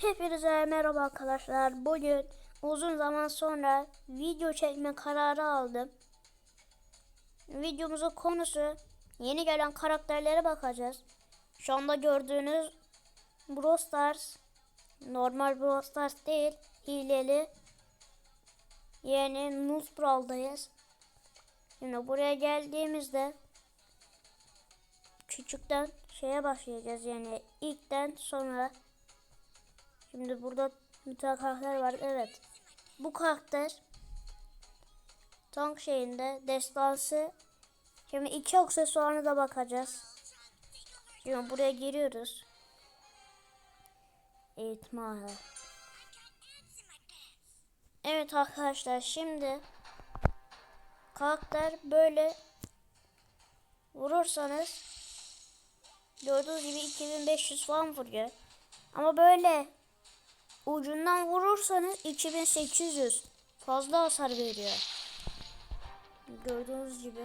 Hepinize merhaba arkadaşlar. Bugün uzun zaman sonra video çekme kararı aldım. Videomuzun konusu yeni gelen karakterlere bakacağız. Şu anda gördüğünüz Brawl Stars normal Brawl Stars değil, hileli. Yeni Nuz Brawl'dayız. Şimdi buraya geldiğimizde küçükten şeye başlayacağız yani ilkten sonra Şimdi burada bir karakter var. Evet. Bu karakter tank şeyinde destansı. Şimdi iki aksesuarına da bakacağız. Şimdi buraya giriyoruz. Ağı. Evet arkadaşlar şimdi karakter böyle vurursanız gördüğünüz gibi 2500 falan vuruyor. Ama böyle ucundan vurursanız 2800 fazla hasar veriyor. Gördüğünüz gibi.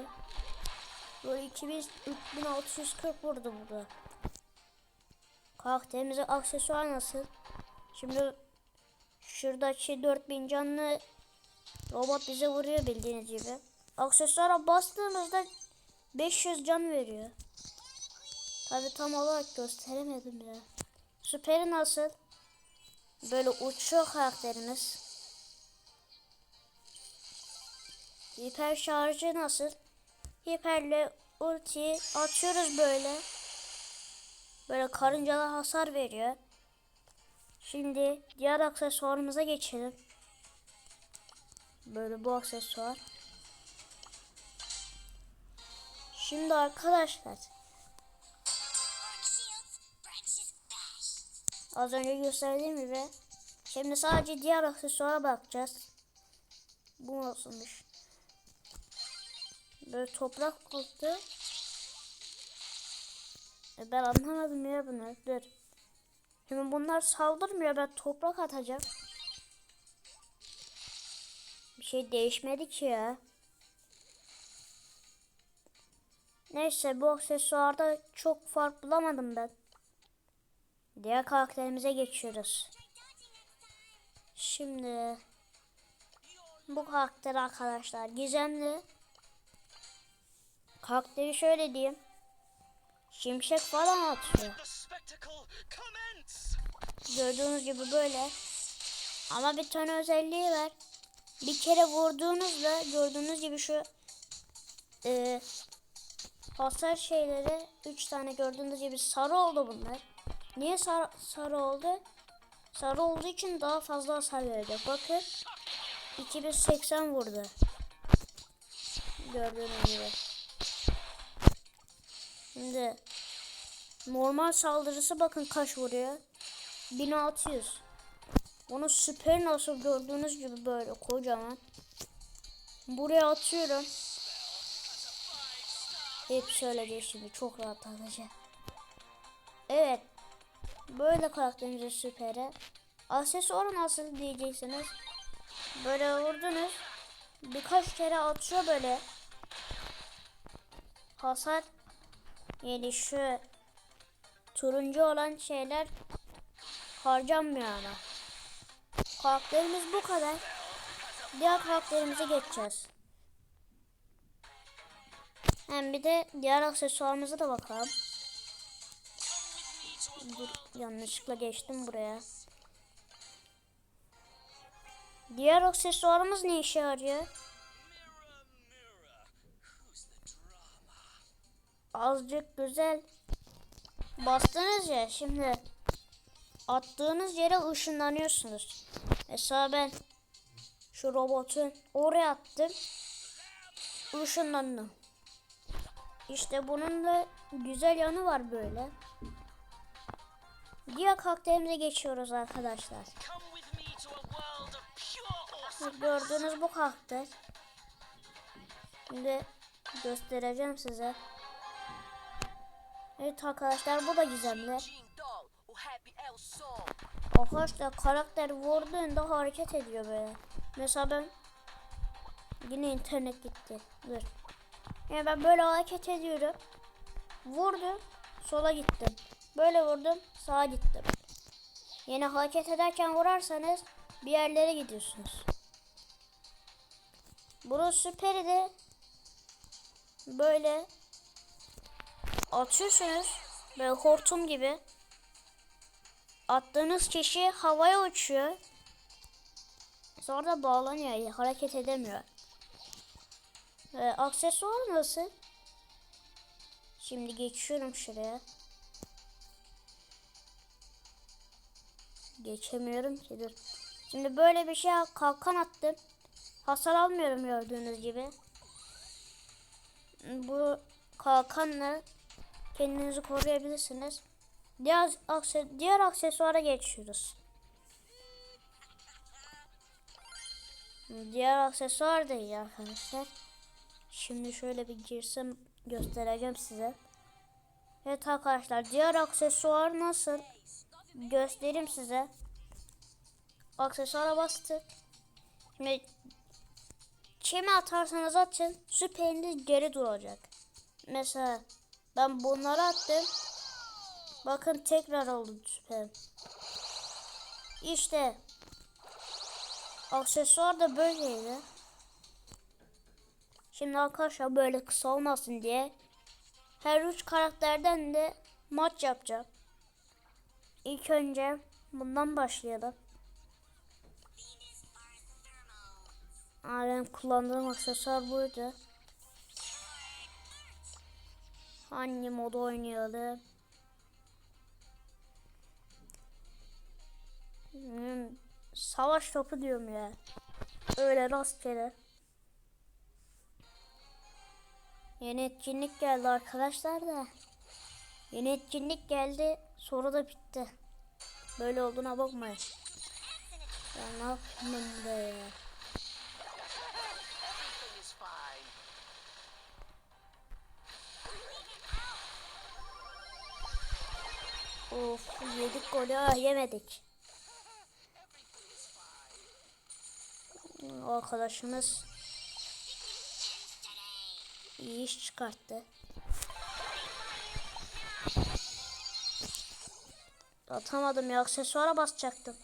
Böyle 2000, 3640 vurdu burada. Karakterimize aksesuar nasıl? Şimdi şuradaki 4000 canlı robot bize vuruyor bildiğiniz gibi. Aksesuara bastığımızda 500 can veriyor. Tabi tam olarak gösteremedim ya. Süperi nasıl? Böyle uçuyor karakterimiz. Hiper şarjı nasıl? Hiperle ulti atıyoruz böyle. Böyle karıncalar hasar veriyor. Şimdi diğer aksesuarımıza geçelim. Böyle bu aksesuar. Şimdi arkadaşlar Az önce gösterdiğim gibi. Şimdi sadece diğer aksesuara bakacağız. Bu nasılmış? Böyle toprak koptu. E ben anlamadım ya bunu. Dur. Şimdi bunlar saldırmıyor. Ben toprak atacağım. Bir şey değişmedi ki ya. Neyse bu aksesuarda çok fark bulamadım ben. Diğer karakterimize geçiyoruz. Şimdi bu karakter arkadaşlar gizemli. Karakteri şöyle diyeyim. Şimşek falan atıyor. Gördüğünüz gibi böyle. Ama bir tane özelliği var. Bir kere vurduğunuzda gördüğünüz gibi şu e, hasar şeyleri 3 tane gördüğünüz gibi sarı oldu bunlar. Niye sarı, sarı oldu? Sarı olduğu için daha fazla hasar verecek. Bakın 2080 vurdu. Gördüğünüz gibi. Şimdi normal saldırısı bakın kaç vuruyor. 1600. Bunu süper nasıl gördüğünüz gibi böyle kocaman. Buraya atıyorum. Hep söyledi şimdi çok rahat alacağım. Evet. Böyle karakterimize süperi. Aksesuarı nasıl diyeceksiniz. Böyle vurdunuz. Birkaç kere atıyor böyle. Hasar. Yani şu turuncu olan şeyler harcanmıyor ama. Karakterimiz bu kadar. Diğer karakterimize geçeceğiz. Hem bir de diğer aksesuarımıza da bakalım. Dur, yanlışlıkla geçtim buraya. Diğer aksesuarımız ne işe yarıyor? Azıcık güzel bastınız ya şimdi attığınız yere ışınlanıyorsunuz. Mesela ben şu robotun oraya attım. Işınlandım. İşte bunun da güzel yanı var böyle. Diğer karakterimize geçiyoruz arkadaşlar. Gördüğünüz bu karakter. Şimdi göstereceğim size. Evet arkadaşlar bu da gizemli. Arkadaşlar karakter vurduğunda hareket ediyor böyle. Mesela ben yine internet gitti. Dur. Yani ben böyle hareket ediyorum. Vurdum. Sola gittim. Böyle vurdum. Sağa gittim. Yine hareket ederken vurarsanız bir yerlere gidiyorsunuz. Burası süperi de böyle atıyorsunuz böyle hortum gibi. Attığınız kişi havaya uçuyor. Sonra da bağlanıyor, hareket edemiyor. Ee, aksesuar nasıl? Şimdi geçiyorum şuraya. Geçemiyorum ki dur. Şimdi böyle bir şey kalkan attım. Hasar almıyorum gördüğünüz gibi. Bu kalkanla kendinizi koruyabilirsiniz. Diğer, akse diğer aksesuara geçiyoruz. Diğer aksesuar da iyi arkadaşlar. Şimdi şöyle bir girsem göstereceğim size. Evet arkadaşlar diğer aksesuar nasıl? Göstereyim size. Aksesuara bastık. Şimdi kime atarsanız atın süperiniz geri duracak. Mesela ben bunları attım. Bakın tekrar oldu süper. İşte aksesuar da böyleydi. Şimdi arkadaşlar böyle kısa olmasın diye her üç karakterden de maç yapacağım. İlk önce bundan başlayalım. Benim kullandığım aksesuar buydu. Hangi modu oynayalım? Hmm, savaş topu diyorum ya. Öyle rastgele. Yeni etkinlik geldi arkadaşlar da. Yeni etkinlik geldi. Sonra da bitti. Böyle olduğuna bakmayın. Ya ne yapayım be. Of yedik golü ah, yemedik. Arkadaşımız iyi iş çıkarttı. Atamadım ya aksesuara basacaktım.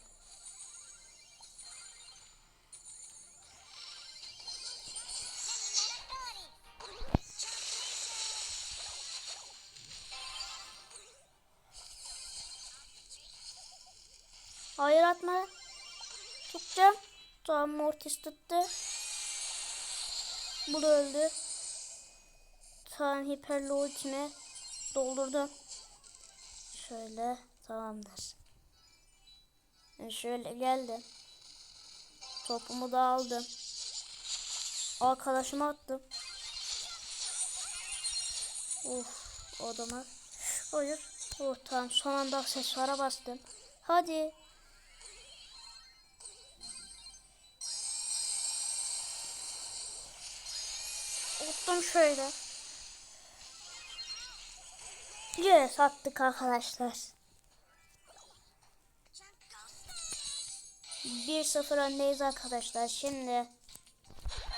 Hayır atma. Tutacağım. Tamam Mortis tuttu. Bu da öldü. Tamam hiperli ultimi doldurdum. Şöyle tamamdır. Yani şöyle geldim. Topumu da aldım. Arkadaşıma attım. Of adama. Hayır. Oh tamam son anda aksesuara bastım. Hadi. Attım şöyle. Yes attık arkadaşlar. 1-0 öndeyiz arkadaşlar. Şimdi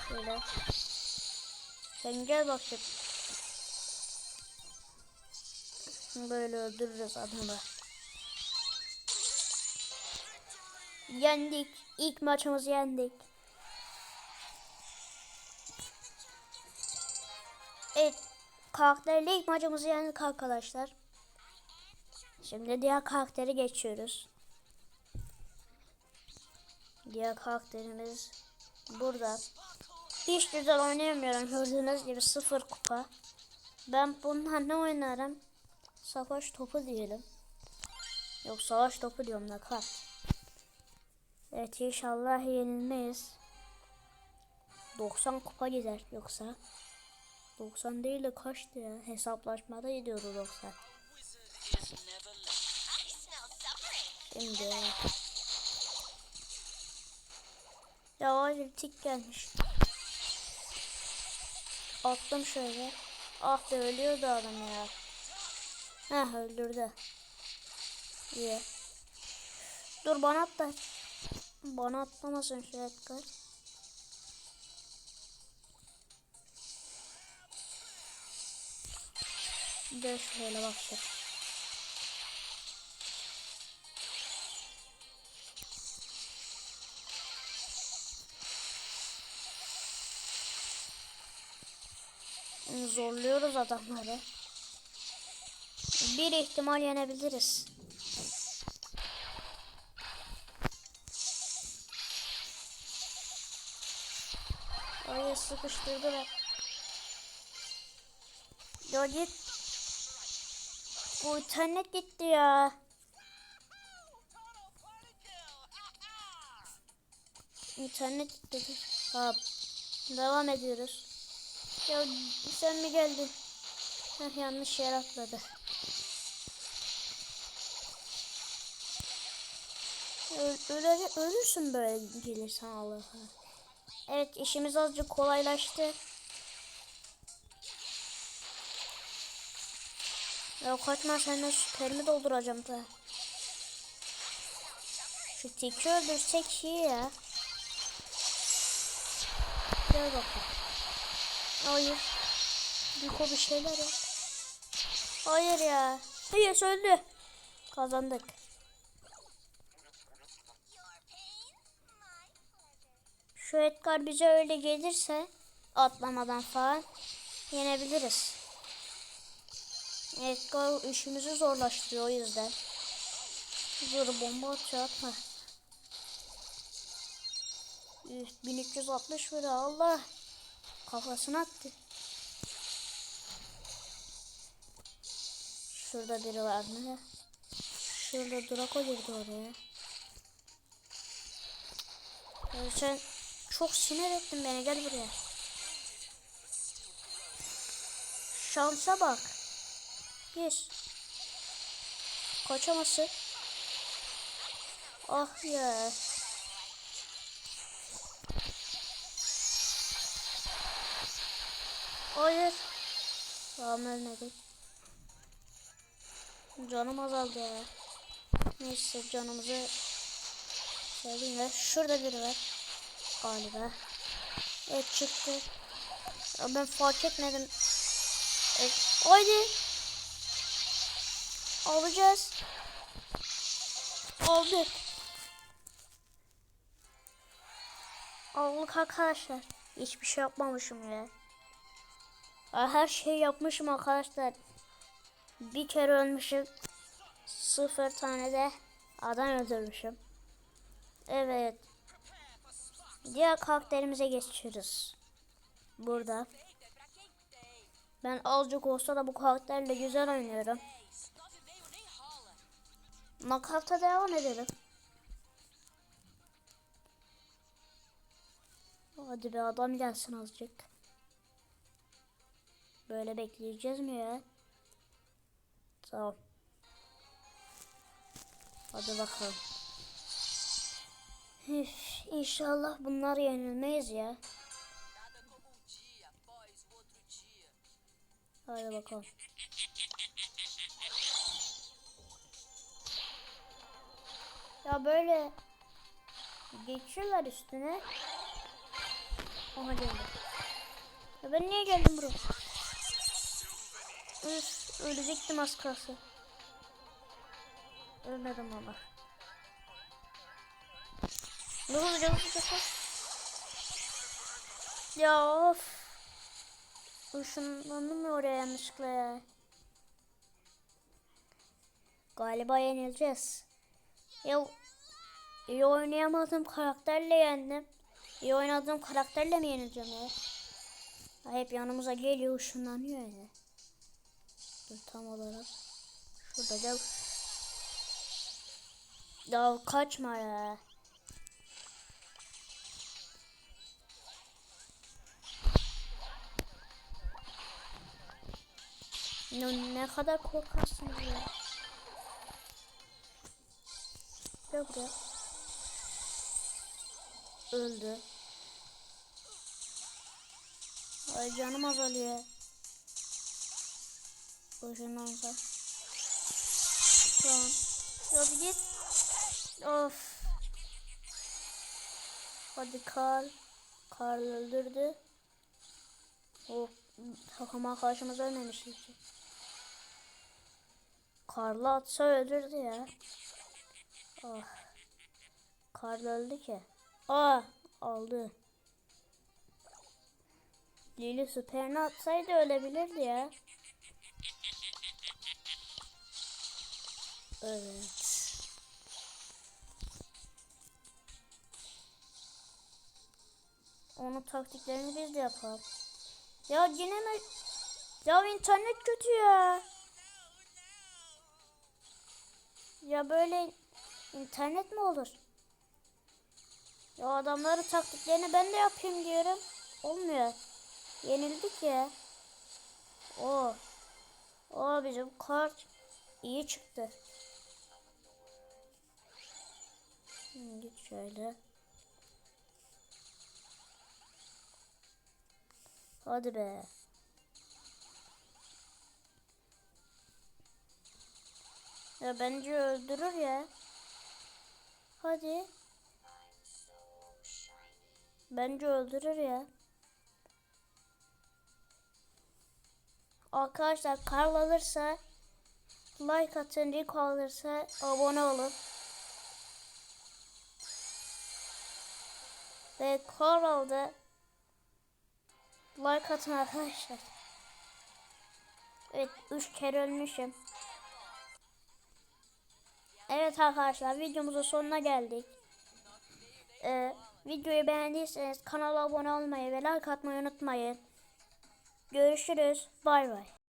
şöyle. Sen gel bakayım. Böyle öldürürüz adamı. Yendik. İlk maçımızı yendik. Evet. Karakterle ilk maçımızı yendik arkadaşlar. Şimdi diğer karaktere geçiyoruz. Diğer karakterimiz burada. Hiç güzel oynayamıyorum. Gördüğünüz gibi sıfır kupa. Ben bununla ne oynarım? Savaş topu diyelim. Yok savaş topu diyorum da kart. Evet inşallah yenilmeyiz. 90 kupa gider yoksa. 90 değil de kaçtı ya? Hesaplaşmada gidiyordu 90. Şimdi. Ya acil tik gelmiş. Attım şöyle. Ah be ölüyordu adam ya. Heh öldürdü. İyi. Dur bana atla. Bana atlamasın şu Edgar. De şöyle bak şu. Zorluyoruz adamları. Bir ihtimal yenebiliriz. Ay sıkıştırdılar. Ya git. Bu internet gitti ya. İnternet gitti. Ha, devam ediyoruz. Ya sen mi geldin? Heh, yanlış yer atladı. Öl, öle- ölürsün böyle gelirsen Allah'a. Evet işimiz azıcık kolaylaştı. Ya kaçma senden süperimi dolduracağım da. Şu tiki öldürsek iyi ya. Gel bakalım. Hayır. Niko bir şeyler yap. Hayır ya. Hayır öldü. Kazandık. Şu Edgar bize öyle gelirse atlamadan falan yenebiliriz. Edgar işimizi zorlaştırıyor o yüzden. Dur bomba atıyor atma. Üf, 1360 lira Allah. Kafasına attı. Şurada biri var mı? Şurada Draco girdi oraya. Ya sen çok sinir ettin beni gel buraya. Şansa bak. Gir. Kaçamazsın. Ah ya. Hayır. Tamam ölmedik. Canım azaldı ya. Neyse canımızı sevdim ve şurada biri var. Galiba. Evet çıktı. Ya ben fark etmedim. Evet. Haydi. Alacağız. Aldık. Aldık arkadaşlar. Hiçbir şey yapmamışım ya. Her şeyi yapmışım arkadaşlar. Bir kere ölmüşüm. Sıfır tane de adam öldürmüşüm. Evet. Diğer karakterimize geçiyoruz. Burada. Ben azıcık olsa da bu karakterle güzel oynuyorum. Knockout'a devam edelim. Hadi be adam gelsin azıcık. Böyle bekleyeceğiz mi ya? Tamam. Hadi bakalım. Üf, inşallah bunlar yenilmeyiz ya. Hadi bakalım. Ya böyle geçiyorlar üstüne. Aha geldi. Ya ben niye geldim buraya? Üf, ölecektim az kalsın. Ölmedim ama. Ne olacak? Ne Ya of. Işınlandım oraya yanlışlıkla ya? Galiba yenileceğiz. Ya iyi oynayamadığım karakterle yendim. İyi oynadığım karakterle mi yenileceğim ya? hep yanımıza geliyor ışınlanıyor ya. Tam olarak. Şurada gel. Ya kaçma ya. Ne, ne kadar korkarsınız ya. Gel buraya. Öldü. Ay canım azalıyor. Boşundansa. Tamam. Ya bir git. Of. Hadi Karl. Karl öldürdü. O takıma karşımız ölmemiş hiç. Karlı atsa öldürdü ya. Ah. Karl öldü ki. Aa aldı. Lili süperini atsaydı ölebilirdi ya. Evet. Onun taktiklerini biz de yapalım. Ya yine mi? Ya internet kötü ya. Ya böyle internet mi olur? Ya adamların taktiklerini ben de yapayım diyorum. Olmuyor. Yenildik ya. O. O bizim kart iyi çıktı. Hı, Git şöyle. Hadi be. Ya bence öldürür ya. Hadi. Bence öldürür ya. Arkadaşlar Karl alırsa like atın, Rico alırsa abone olun. Ve Karl aldı. Like atın arkadaşlar. Evet 3 kere ölmüşüm. Evet arkadaşlar videomuzun sonuna geldik. Ee, videoyu beğendiyseniz kanala abone olmayı ve like atmayı unutmayın. Görüşürüz. Bay bay.